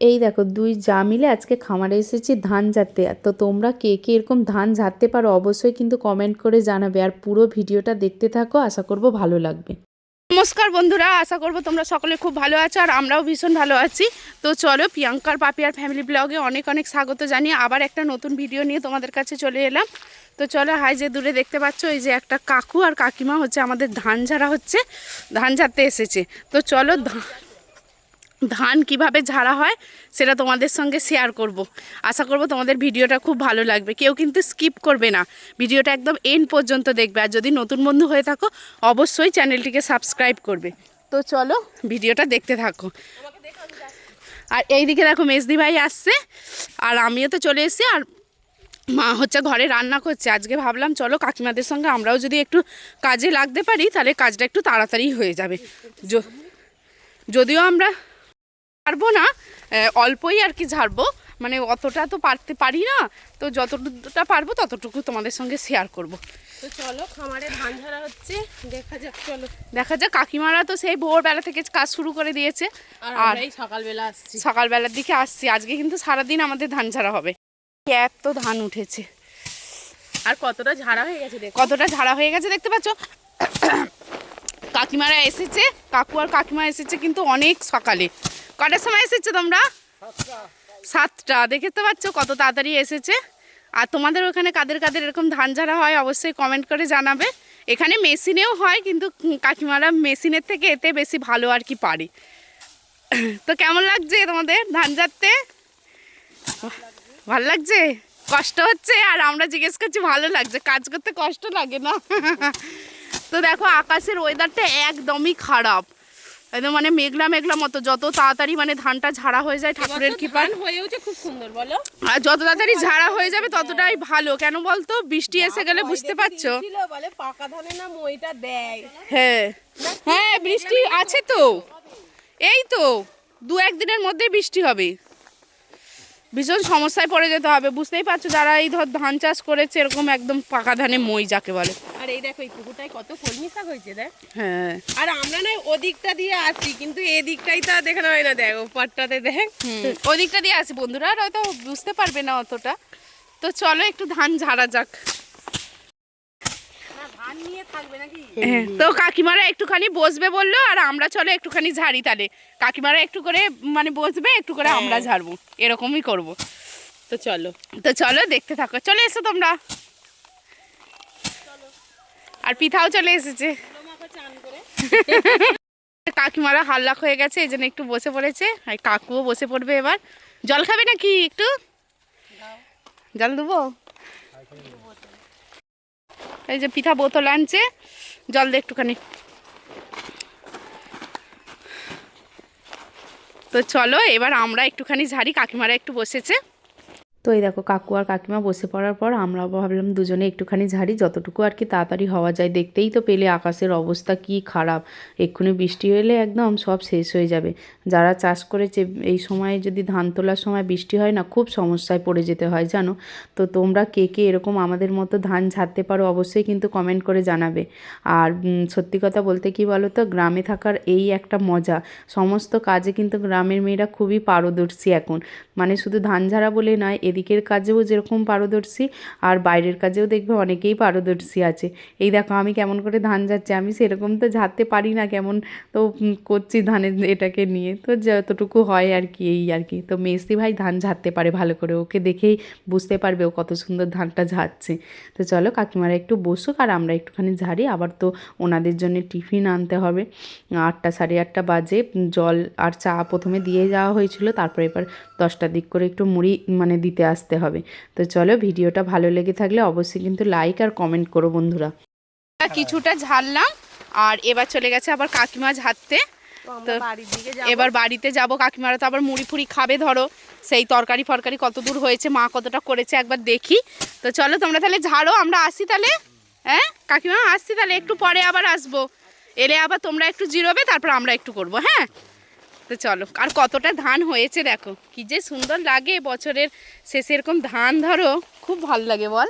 এই দেখো, দুই যা মিলে আজকে খামারে এসেছি ধান ঝাড়তে। তো তোমরা কে কে এরকম ধান ঝাড়তে পারো অবশ্যই কিন্তু কমেন্ট করে জানাবে। আর পুরো ভিডিওটা দেখতে থাকো, আশা করব ভালো লাগবে। নমস্কার বন্ধুরা, আশা করব তোমরা সকলে খুব ভালো আছো আর আমরাও ভীষণ ভালো আছি। তো চলো প্রিয়াঙ্কার পাপিয়ার ফ্যামিলি ব্লগে অনেক অনেক স্বাগত জানিয়ে আবার একটা নতুন ভিডিও নিয়ে তোমাদের কাছে চলে এলাম। তো চলো হাই যে দূরে দেখতে পাচ্ছ, এই যে একটা কাকু আর কাকিমা হচ্ছে, আমাদের ধান ঝাড়া হচ্ছে, ধান ঝাড়তে এসেছে। তো চলো ধান কীভাবে ঝাড়া হয় সেটা তোমাদের সঙ্গে শেয়ার করব। আশা করব তোমাদের ভিডিওটা খুব ভালো লাগবে। কেউ কিন্তু স্কিপ করবে না। ভিডিওটা একদম এন্ড পর্যন্ত দেখবে। আর যদি নতুন বন্ধু হয়ে থাকো, অবশ্যই চ্যানেলটিকে সাবস্ক্রাইব করবে। তো চলো, ভিডিওটা দেখতে থাকো। আর এইদিকে দেখো মেজদি ভাই আসছে। আর আমিও তো চলে এসেছি। আর মা হচ্ছে ঘরে রান্না করছে। আজকে ভাবলাম, চলো কাকিমাদের সঙ্গে আমরাও যদি একটু কাজে লাগতে পারি, তাহলে কাজটা একটু তাড়াতাড়ি হয়ে যাবে। যদিও আমরা পারব না অল্পই আর কি ঝাড়বো। মানে অতটা তো পারতে পারি না তো যতটুকুটা পারব ততটুকু তোমাদের সঙ্গে শেয়ার করব। তো চলো খামারে ধান ঝাড়া হচ্ছে দেখা যাক চলো। দেখা যাক কাকিমারা তো সেই ভোরবেলা থেকে কাজ শুরু করে দিয়েছে। আর সকালবেলা আসছি। সকালবেলার দিকে আসছি আজকে কিন্তু সারাদিন আমাদের ধান ঝাড়া হবে। এত ধান উঠেছে। আর কতটা ঝাড়া হয়ে গেছে দেখো। কতটা ঝাড়া হয়ে গেছে দেখতে পাচ্ছ? কাকিমারা এসেছে কাকু আর কাকিমা এসেছে কিন্তু অনেক সকালে। কটার সময় এসেছ তোমরা? সাতটা। দেখে তো পাচ্ছ কত তাড়াতাড়ি এসেছে। আর তোমাদের ওখানে কাদের কাদের এরকম ধান ঝাড়া হয় অবশ্যই কমেন্ট করে জানাবে। এখানে মেশিনেও হয়, কিন্তু কাকিমারা মেশিনের থেকে এতে বেশি ভালো আর কি পারে। তো কেমন লাগছে তোমাদের ধান ঝাড়তে? ভালো লাগছে? কষ্ট হচ্ছে? আর আমরা জিজ্ঞেস করছি, ভালো লাগছে? কাজ করতে কষ্ট লাগে না? তো দেখো, আকাশের ওয়েদারটা একদমই খারাপ। একদম মানে মেঘলা মেঘলা মতো যত তাড়াতাড়ি মানে ধানটা ঝাড়া হয়ে যায় ঠাকুরের কৃপান ধান খুব সুন্দর বলো। আর যত তাড়াতাড়ি ঝাড়া হয়ে যাবে ততটাই ভালো। কেন বলতো? বৃষ্টি এসে গেলে বুঝতে পারছ? বলে? পাকা ধানে না মইটা দেয়? হ্যাঁ। হ্যাঁ বৃষ্টি আছে তো। এই তো দু একদিনের মধ্যে বৃষ্টি হবে। ভীষণ সমস্যায় পড়ে যেতে হবে। বুঝতেই পারছ যারা এই ধর ধান চাষ করেছে এরকম একদম পাকা ধানে মই যাকে বলে। আর এই দেখো এই পুকুরটায় কত কলমি শাক হয়েছে দেখ। হ্যাঁ। আর আমরা না ওদিকটা দিয়ে আসি কিন্তু এদিকটাই তো দেখানো হয় না দেখ ওপারটাতে দেখ। ওদিকটা দিয়ে আসি। বন্ধুরা আর হয়তো বুঝতে পারবে না অতটা। তো চলো একটু ধান ঝাড়া যাক ধান নিয়ে থাকবে নাকি হ্যাঁ, তো কাকিমারা একটুখানি বসবে বলল আর আমরা চলো একটুখানি ঝাড়ি তাহলে কাকিমারা একটু করে মানে বসবে একটু করে হ্যাঁ। আমরা ঝাড়বো এরকমই করব। তো চলো। তো চলো দেখতে থাকো। চলে এসো তোমরা। আর পিঠাও চলে এসেছে। কাকিমারা হাল্লাক হয়ে গেছে এই জন্য একটু বসে পড়েছে। আর কাকুও বসে পড়বে এবার। জল খাবে নাকি একটু? জল দেবো? এই যে পিঠা বোতল আনছে, জল দে একটুখানি। তো চলো, এবার আমরা একটুখানি ঝাড়ি, কাকিমারা একটু বসেছে। তো এই দেখো কাকু আর কাকিমা বসে পড়ার পর আমরাও ভাবলাম দুজনে একটুখানি ঝাড়ি, যতটুকু আর কি তাড়াতাড়ি হওয়া যায়। দেখতেই তো পেলে আকাশের অবস্থা কি খারাপ। এক্ষুনি বৃষ্টি হলে একদম সব শেষ হয়ে যাবে। যারা চাষ করেছে, এই সময় যদি ধান তোলার সময় বৃষ্টি হয় না, খুব সমস্যায় পড়ে যেতে হয়, জানো? তো তোমরা কে কে এরকম আমাদের মতো ধান ঝাড়তে পারো অবশ্যই কিন্তু কমেন্ট করে জানাবে। আর সত্যি কথা বলতে কি বলো তো গ্রামে থাকার এই একটা মজা। সমস্ত কাজে কিন্তু গ্রামের মেয়েরা খুবই পারদর্শী এখন। মানে শুধু ধান ঝাড়া বলে নয় এদিকের কাজেও যেরকম পারদর্শী, আর বাইরের কাজেও দেখবে অনেকেই পারদর্শী আছে। এই দেখো, আমি কেমন করে ধান ঝাড়ছি আমি সেরকম তো ঝাড়তে পারি না, কেমন তো করছি ধানের এটাকে নিয়ে। তো যতটুকু হয় আর কি, এই আর কি। তো মেসি ভাই ধান ঝাড়তে পারে ভালো করে, ওকে দেখেই বুঝতে পারবে ও কত সুন্দর ধানটা ঝাড়ছে। তো চলো, কাকিমারা একটু বসুক, আর আমরা একটুখানি ঝাড়ি, আবার তো ওনাদের জন্য টিফিন আনতে হবে। আটটা সাড়ে আটটা বাজে, জল আর চা প্রথমে দিয়ে যাওয়া হয়েছিল, তারপরে এবার দশটার দিক করে একটু মুড়ি মানে দিতে আসতে হবে। তো চলো ভিডিওটা ভালো লেগে থাকলে অবশ্যই কিন্তু লাইক আর কমেন্ট করো বন্ধুরা। কিছুটা ঝাড়লাম আর এবার চলে গেছে আবার কাকিমা ঝাড়তে। তো আমরা তো বাড়ির দিকে যাব। এবার বাড়িতে যাব। কাকিমারা তো আবার মুড়ি ফুড়ি খাবে ধরো। সেই তরকারি ফরকারি কত দূর হয়েছে মা কতটা করেছে একবার দেখি। তো চলো তোমরা তাহলে ঝাড়ো আমরা আসি তাহলে। হ্যাঁ কাকিমা আসছি তাহলে। একটু পরে আবার আসব। এলে আবার তোমরা একটু জিরোবে তারপর আমরা একটু করব। হ্যাঁ? তো চলো আর কতটা ধান হয়েছে দেখো কি যে সুন্দর লাগে বছরের শেষে এরকম ধান ধরো খুব ভালো লাগে বল।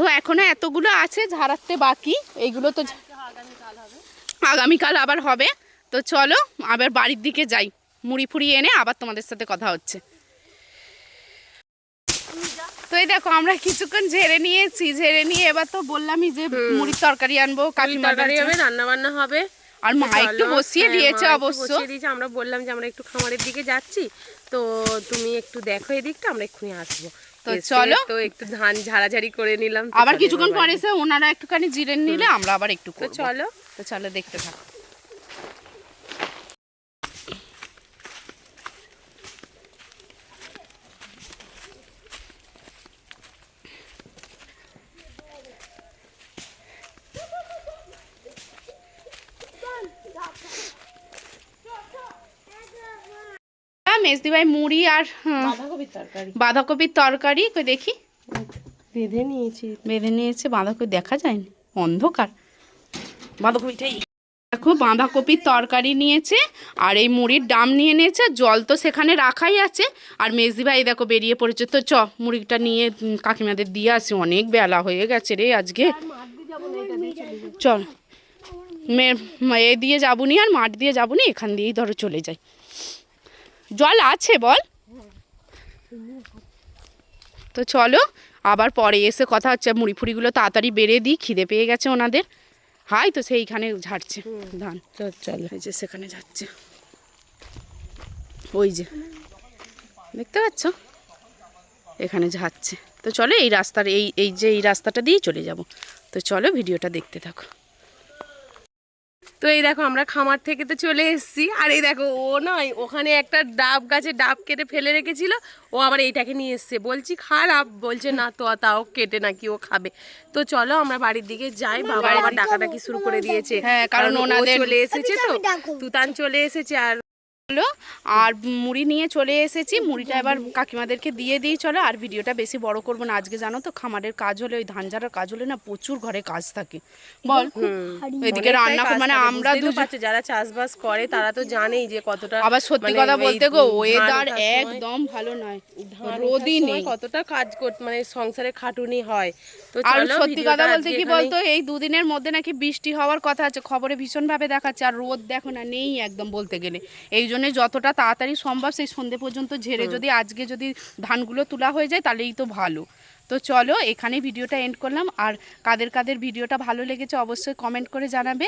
ও এখনও এতগুলো আছে ঝাড়াতে বাকি এইগুলো তো আগামীকাল আবার হবে। তো চলো আবার বাড়ির দিকে যাই মুড়ি ফুড়ি এনে আবার তোমাদের সাথে কথা হচ্ছে। তো এই দেখো আমরা কিছুক্ষণ ঝেড়ে নিয়েছি ঝেড়ে নিয়ে এবার তো বললামই যে মুড়ির তরকারি আনব কাকিমা তরকারি হবে রান্না বান্না হবে। আর মা একটু বসিয়ে হ্যাঁ, দিয়েছে অবশ্য। দিয়েছে। আমরা বললাম যে আমরা একটু খামারের দিকে যাচ্ছি। তো তুমি একটু দেখো এদিকটা আমরা এক্ষুনি আসব। তো চলো। তো একটু ধান ঝাড়াঝাড়ি করে নিলাম। আবার কিছুক্ষণ পরে এসে ওনারা একটুখানি জিরে নিলে আমরা আবার একটু চলো। তো চলো দেখতে থাকো। মেজদি ভাই মুড়ি আর হ্যাঁ, বাঁধাকপির তরকারি। বাঁধাকপির তরকারি কই দেখি। বেঁধে নিয়েছি। বেঁধে নিয়েছে বাঁধাকপি দেখা যায়নি অন্ধকার। বাঁধাকপিটাই দেখো বাঁধাকপির তরকারি নিয়েছে আর এই মুড়ির ডাম নিয়ে নিয়েছে জল তো সেখানে রাখাই আছে। আর মেজদি ভাই দেখো বেরিয়ে পড়েছে। তো চ মুড়িটা নিয়ে কাকিমাদের দিয়ে আসি অনেক বেলা হয়ে গেছে রে আজকে। চল মে এ দিয়ে যাবনি আর মাঠ দিয়ে যাবনি এখান দিয়েই ধরো চলে যাই। জল আছে বল। তো চলো আবার পরে এসে কথা হচ্ছে মুড়ি ফুড়িগুলো তাড়াতাড়ি বেড়ে দিই খিদে পেয়ে গেছে ওনাদের। হাই তো সেইখানে ঝাড়ছে ধান। চলো এই যে সেখানে যাচ্ছে ওই যে দেখতে পাচ্ছ? এখানে ঝাড়ছে। তো চলো এই রাস্তার এই এই যে এই রাস্তাটা দিয়েই চলে যাব। তো চলো ভিডিওটা দেখতে থাকো। তো এই দেখো আমরা খামার থেকে তো চলে এসেছি। আর এই দেখো ও নয় ওখানে একটা ডাব গাছে ডাব কেটে ফেলে রেখেছিল। ও আবার এইটাকে নিয়ে এসছে। বলছি খারাপ। বলছে না তো তাও কেটে নাকি ও খাবে। তো চলো আমরা বাড়ির দিকে যাই। বাবা আবার ডাকাডাকি শুরু করে দিয়েছে। হ্যাঁ, কারণ ওনাদের- চলে এসেছে তো। তুতান চলে এসেছে আর চলো আর মুড়ি নিয়ে চলে এসেছি। মুড়িটা এবার কাকিমাদেরকে দিয়ে দিই চলো। আর ভিডিওটা বেশি বড় করব না। আজকে জানো তো খামারের কাজ হলে ওই ধান ঝাড়ার কাজ হলে না প্রচুর ঘরে কাজ থাকে। বল। এদিকে রান্না মানে আমরা দুজন যারা চাষবাস করে তারা তো জানেই যে কতটা আবার সত্যি মানে কথা বলতে গো ওয়েদার একদম ভালো নয়। রোদই নেই। কতটা কাজ করতে মানে সংসারে খাটুনি হয়। তো আর সত্যি কথা বলতে কি বলতো এই দুদিনের মধ্যে নাকি বৃষ্টি হওয়ার কথা আছে খবরে ভীষণভাবে দেখাচ্ছে। আর রোদ দেখো না নেই একদম বলতে গেলে। এই জন্য যতটা তাড়াতাড়ি সম্ভব সেই সন্ধে পর্যন্ত ঝেড়ে যদি আজকে যদি ধানগুলো তোলা হয়ে যায় তাহলেই তো ভালো। তো চলো এখানে ভিডিওটা এন্ড করলাম। আর কাদের কাদের ভিডিওটা ভালো লেগেছে অবশ্যই কমেন্ট করে জানাবে।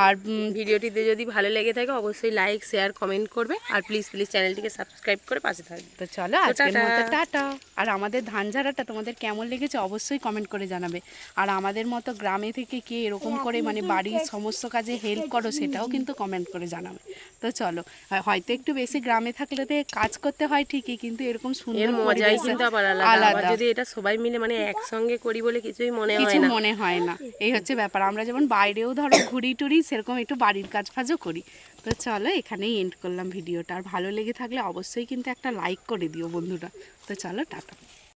আর ভিডিওটিতে যদি ভালো লেগে থাকে অবশ্যই লাইক শেয়ার কমেন্ট করবে। আর প্লিজ প্লিজ চ্যানেলটিকে সাবস্ক্রাইব করে পাশে থাকবে। তো চলো আজকের। মতো টাটা। আর আমাদের ধান ঝাড়াটা তোমাদের কেমন লেগেছে অবশ্যই কমেন্ট করে জানাবে। আর আমাদের মতো গ্রামে থেকে কে এরকম করে মানে বাড়ির সমস্ত কাজে হেল্প করো সেটাও কিন্তু কমেন্ট করে জানাবে। তো চলো হয়তো একটু বেশি গ্রামে থাকলে তো কাজ করতে হয় ঠিকই কিন্তু এরকম সুন্দর মজাই কিন্তু আলাদা। যদি এটা সবাই মিলে মানে একসঙ্গে করি বলে কিছুই মনে হয় না। মনে হয় না। এই হচ্ছে ব্যাপার। আমরা যেমন বাইরেও ধরো ঘুরি টুরি সেরকম একটু বাড়ির কাজ ফাজও করি। তো চলো এখানেই এন্ড করলাম ভিডিওটা। আর ভালো লেগে থাকলে অবশ্যই কিন্তু একটা লাইক করে দিও বন্ধুরা। তো চলো টাটা।